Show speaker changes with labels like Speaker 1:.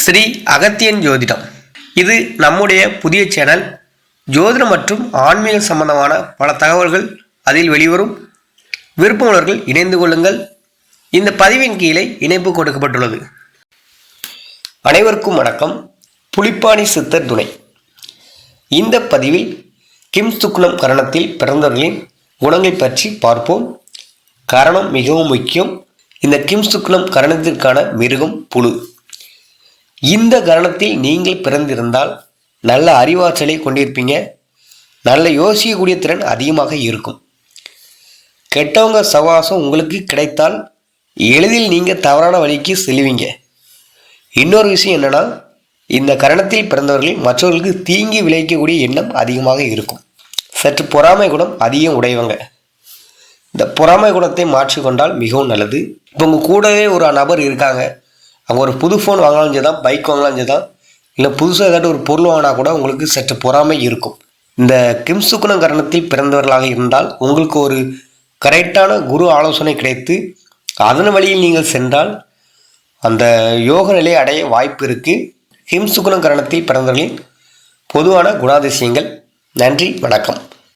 Speaker 1: ஸ்ரீ அகத்தியன் ஜோதிடம். இது நம்முடைய புதிய சேனல் ஜோதிடம் மற்றும் ஆன்மீக சம்பந்தமான பல தகவல்கள் அதில் வெளிவரும். விருப்பமுள்ளவர்கள் இணைந்து கொள்ளுங்கள். இந்த பதிவின் கீழே இணைப்பு கொடுக்கப்பட்டுள்ளது. அனைவருக்கும் வணக்கம். புலிப்பாணி சித்தர் துணை. இந்த பதிவில் கிம் சுக்னம் கரணத்தில் பிறந்தவர்களின் குணங்கள் பற்றி பார்ப்போம். கரணம் மிகவும் முக்கியம். இந்த கிம் சுக்னம் கரணத்திற்கான மிருகம் புழு இந்த கரணத்தில் நீங்கள் பிறந்திருந்தால் நல்ல அறிவாற்றலை கொண்டிருப்பீங்க. நல்ல யோசிக்கக்கூடிய திறன் அதிகமாக இருக்கும். கெட்டவங்க சவாசம் உங்களுக்கு கிடைத்தால் எளிதில் நீங்கள் தவறான வழிக்கு செல்வீங்க. இன்னொரு விஷயம் என்னன்னா இந்த கரணத்தில் பிறந்தவர்களில் மற்றவர்களுக்கு தீங்கி விளைவிக்கக்கூடிய எண்ணம் அதிகமாக இருக்கும். சற்று பொறாமை குணம் அதிகம் உடையவங்க. இந்த பொறாமை குணத்தை மாற்றிக்கொண்டால் மிகவும் நல்லது. இப்போ உங்கள் கூடவே ஒரு நபர் இருக்காங்க. அவங்க ஒரு புது ஃபோன் வாங்கலாம் தான் பைக் வாங்கலாம் தான் இல்லை புதுசாக ஏதாட்டும் ஒரு பொருள் வாங்கினா கூட உங்களுக்கு சற்று பொறாமை இருக்கும். இந்த கிம்சுக்குண கரணத்தில் பிறந்தவர்களாக இருந்தால் உங்களுக்கு ஒரு கரெக்டான குரு ஆலோசனை கிடைத்து அதன் வழியில் நீங்கள் சென்றால் அந்த யோக நிலை அடைய வாய்ப்பு இருக்குது ஹிம்சுகுண கரணத்தில் பிறந்தவர்களின் பொதுவான குணாதிசயங்கள். நன்றி வணக்கம்.